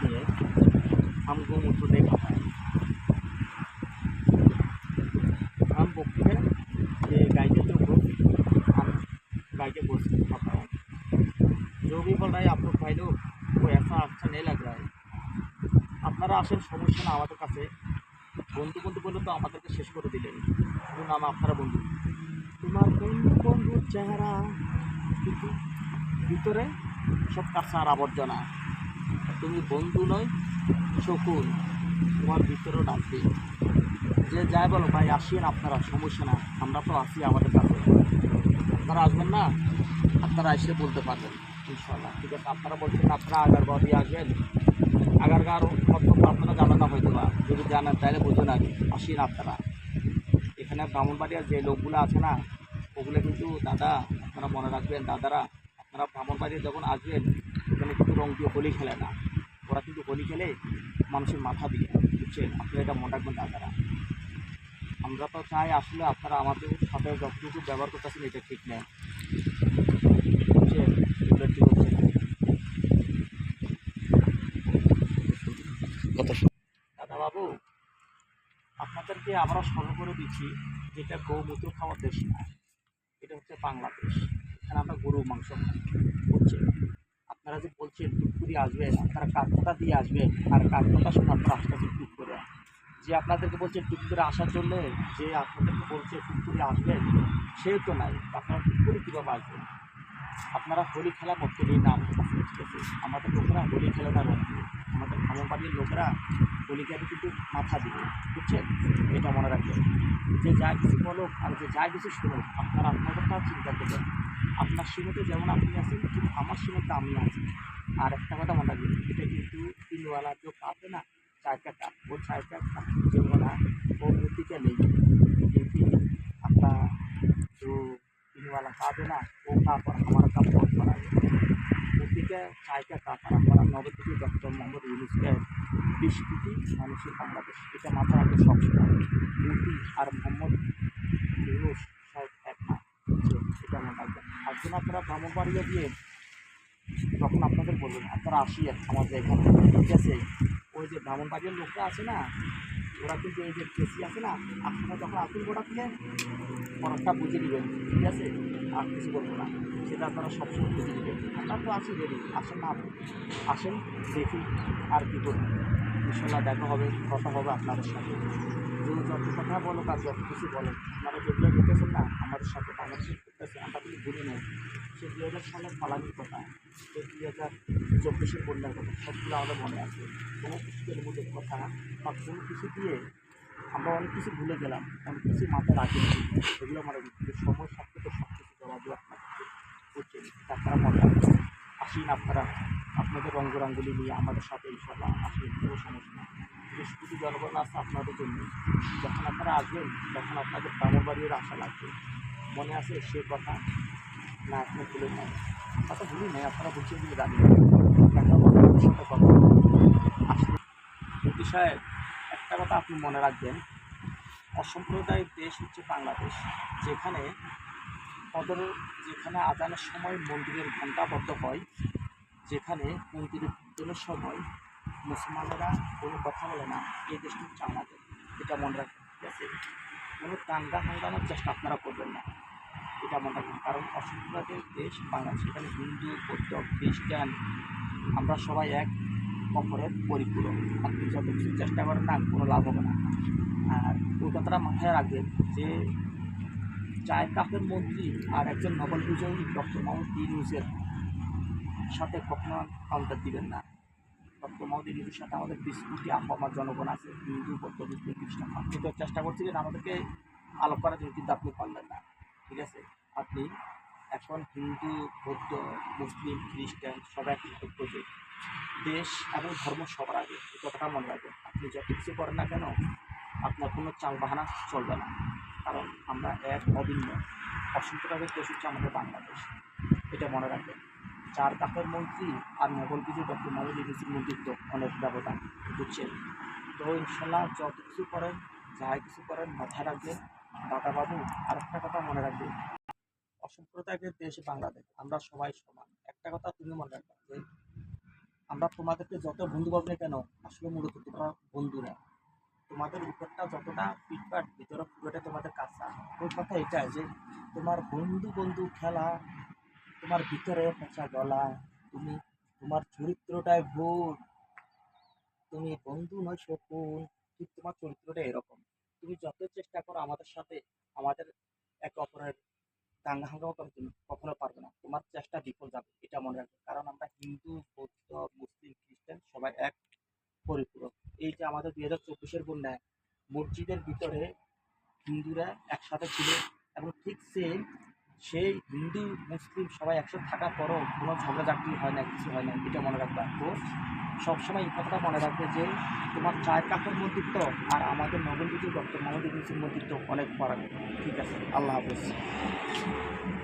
किए हमको मुझको नहीं पता है हम बोलते हैं कि गाय के जो को हम गाय के गोश्त को खाता हूँ जो भी बोल रहा है आप लोग भाई लोग वो ऐसा अच्छा नहीं लग रहा है আপনারা আসেন, সমস্যা না, আমাদের কাছে। বন্ধু বন্ধু বলে তো আমাদেরকে শেষ করে দিলেন। নাম আপনারা বন্ধু। তোমার বন্ধু চেহারা ভিতরে সব কাঁচা আর আবর্জনা। তুমি বন্ধু নয় শকুন তোমার ভিতরেও ডাকবে যে যাই বলো, ভাই আসিয়েন আপনারা, সমস্যা না আমরা তো আসি আমাদের কাছে। আপনারা আসবেন না? আপনারা এসে বলতে পারবেন ইনশাল্লাহ ঠিক আছে, আপনারা বলছেন আপনারা আগারগাঁও দিয়ে আসবেন। আগারগাঁর অত্যন্ত আপনারা জানেন না হয়তো বা, যদি জানেন তাহলে বুঝবেন আগে আসিন আপনারা। এখানে ব্রাহ্মণবাড়িয়ার যে লোকগুলো আছে না, ওগুলো কিন্তু দাদা, আপনারা মনে রাখবেন, দাদারা, আপনারা ব্রাহ্মণবাড়িয়া যখন আসবেন এখানে কিন্তু রং দিয়ে হোলি খেলে না। ওরা কিন্তু হোলি খেলে মানুষের মাথা দিয়ে বুঝছেন? আপনারা এটা মনে রাখবেন দাদারা আমরা তো চাই আসলে আপনারা আমাদের সাথে যতটুকু ব্যবহার করতেছেন এটা ঠিক নেই বুঝছেন? এগুলো ঠিক হচ্ছে দাদা বাবু আপনাদেরকে আমরা স্মরণ করে দিচ্ছি যেটা গৌমূত্র খাওয়ার দেশ না এটা হচ্ছে বাংলাদেশ। এখানে আমরা গরু মাংস খাই বুঝছেন? আপনারা যে বলছে টুক করে আসবেন তারা কাঠটা দিয়ে আসবেন আর কাঠটা শুনে আপনারা আসতেছেন টুক করে। যে আপনাদেরকে বলছে টুক করে আসার জন্য যে আপনাদেরকে বলছে টুক করে আসবেন সে তো নাই। আপনারা টুক করে কীভাবে আসবেন আপনারা হোলি খেলা করতে নিয়ে নাম আমাদের লোকেরা হোলি খেলে না রঙ দিয়ে। আমাদের খামবাড়ির লোকেরা হোলি খেলে কিন্তু মাথা দিবে, বুঝছেন? এটা মনে রাখবেন। যে যা কিছু বলুক আর যে যা কিছু শুনুক, আপনারা আপনাদেরটা চিন্তা করবেন। আপনার সীমতে যেমন আপনি আছেন ঠিক আমার সীমতে আমি আছি আর একটা কথা মনে রাখবেন এটা কিন্তু তিনওয়ালা যে কাপে না চায়টা কাপ ও চায়টা কাপ যেওয়ালা ও মূর্তিটা নেই কিন্তু আপনার जो पीने वाला कप है ना वो कप और हमारा कप बहुत बड़ा है उसी का चाय का कप और हमारा নবদ্বীপে ডক্টর মোহাম্মদ ইউনুসকে বিশ কোটি মানুষের বাংলাদেশ এটা মাথা রাখবে সবসময় মোদি আর মোহাম্মদ ইউনুস সব এক না যে এটা মনে রাখবেন যখন আপনারা ব্রাহ্মণবাড়িয়া দিয়ে তখন আপনাদের বলবেন আপনারা আসিয়েন আমাদের এখানে। ঠিক আছে, ওই যে ব্রাহ্মণবাড়িয়ার লোকরা আছে না, ওরা কিন্তু এই যে কেসি আছে না, আপনারা যখন আসুন গোটা থেকে পড়াটা বুঝে দিবেন, ঠিক আছে? আর কিছু বলব না, সেটা আপনারা সবসময় বুঝে দিবেন। আমরা তো আছি রেডি আসেন না, আসেন, দেখি আর কী করবেন ইনশাল্লাহ দেখা হবে, কথা হবে আপনাদের সাথে। যে যত কথা বলো আর যত কিছু বলো আপনারা যেগুলো দেখতেছেন না, আমাদের সাথে পার্টনারশিপ করতেছে, আমরা কিন্তু ভুলি নেই। সে দুই হাজার সালের পালানির কথা, সে দুই হাজার চব্বিশের বন্যার কথা, সবগুলো আমাদের মনে আছে। কোনো কিছুর মধ্যে কথা বা কোনো কিছু দিয়ে আমরা অনেক কিছু ভুলে গেলাম, অনেক কিছু মাথায় রাখি এগুলো কিন্তু সময় সাথে তো সব কিছু জমা দিয়ে আপনাকে করছেন আপনারা মনে আসিন আপনারা, আপনাদের রঙ্গরাঙ্গুলি নিয়ে আমাদের সাথে ইনশাল্লাহ আসেন, কোনো সমস্যা বেশ কিছু জনগণ আছে আপনাদের জন্য। যখন আপনারা আসবেন, তখন আপনাদের ব্রাহ্মণবাড়ির আশা লাগবে। মনে আছে সে কথা? না, আপনি ভুলে নেন কথা ভুলি নেই, আপনারা বলছেন যে জানি দেখা সাথে কথা আসলে মোদী সাহেব, একটা কথা আপনি মনে রাখবেন। অসাম্প্রদায়িক দেশ হচ্ছে বাংলাদেশ। যেখানে কদর যেখানে আজানের সময় মন্দিরের ঘণ্টাবদ্ধ হয়, যেখানে মন্দিরের সময় মুসলমানেরা কোনো কথা বলে না, এই দেশটা হচ্ছে আমাদের এটা মনে রাখবেন, ঠিক আছে? কোনো দাঙ্গা হাঙ্গামার চেষ্টা আপনারা করবেন না, এটা মনে রাখবেন, কারণ অসাম্প্রদায়িক দেশ বাংলাদেশ, এখানে হিন্দু, বৌদ্ধ, খ্রিস্টান, আমরা সবাই এক অপরের পরিপূরক, আপনি যত কিছু চেষ্টা করেন না, কোনো লাভ হবে না। আর ওই কথাটা মাথায় রাখবেন যে চায় কাপের মন্ত্রী আর একজন নোবেল বিজয়ী ডক্টর মোহাম্মদ ইউনুসের সাথে কখনো কাউন্টার দিবেন না। মোহাম্মদ সাথে আমাদের বিশ কোটি আমার জনগণ আছে, হিন্দু, বৌদ্ধ, মুসলিম, খ্রিস্টান আপনি তো চেষ্টা করছিলেন আমাদেরকে আলোক করার জন্য, কিন্তু আপনি পারলেন না। ঠিক আছে? আপনি এখন হিন্দু, বৌদ্ধ, মুসলিম, খ্রিস্টান সবাই একই করছে দেশ এবং ধর্ম সবার আগে কথাটা মনে রাখবেন। আপনি যত কিছু করেন না কেন, আপনার কোনো চাল বাহানা চলবে না। কারণ আমরা এক অভিন্ন। অসন্তরাগের দেশ হচ্ছে আমাদের বাংলাদেশ এটা মনে রাখবেন। চার কাপের মন্ত্রী আর মোগল কিছু ডক্টর মোহাম্মদ ইউনুসের মন্ত্রিত্ব, অনেক ব্যবধান বুঝছেন? তো ইনশাল্লাহ যত কিছু করেন, যাই কিছু করেন, মাথায় রাখবেন বাবু আর একটা কথা মনে রাখবেন। অসম্প্রদায়ের দেশ বাংলাদেশ, আমরা সবাই সমান। একটা কথা তুমি মনে রাখবে যে আমরা তোমাদেরকে যত বন্ধু ভাবলে কেন, আসলে মূলত তোমরা বন্ধু না তোমাদের উপরটা যতটা পিটপাট ভিতরে পুরোটা তোমাদের কাঁচা ওই কথা এটাই যে তোমার বন্ধু বন্ধু খেলা তোমার ভিতরে পচা গলা, তুমি তোমার চরিত্রটাই ভুল। তুমি বন্ধু নয় শকুন, কিন্তু তোমার চরিত্রটা এরকম। তুমি যত চেষ্টা করো আমাদের সাথে, আমাদের একে অপরের দাঙ্গা হাঙ্গামা করার জন্য কখনো পারবে না। তোমার চেষ্টা বিফল যাবে, এটা মনে রাখবে। কারণ আমরা হিন্দু, বৌদ্ধ, মুসলিম, খ্রিস্টান সবাই এক পরিপূরক। এই যে আমাদের দুই হাজার চব্বিশের বন্যায় মসজিদের ভিতরে হিন্দুরা একসাথে ছিল এবং ঠিক সেম সেই হিন্দু, মুসলিম সবাই একসাথে থাকার পরও কোনো ঝগড়াঝাটি হয় না, কিছু হয় না, এটা মনে রাখবা। তো সবসময় এই কথাটা মনে রাখবে যে, তোমার চায়ের কাপড় মন্দির তো আর আমাদের নবীন ডক্টর মোহাম্মদ ইউনুসের অনেক ফারাক ঠিক আছে, আল্লাহ হাফেজ।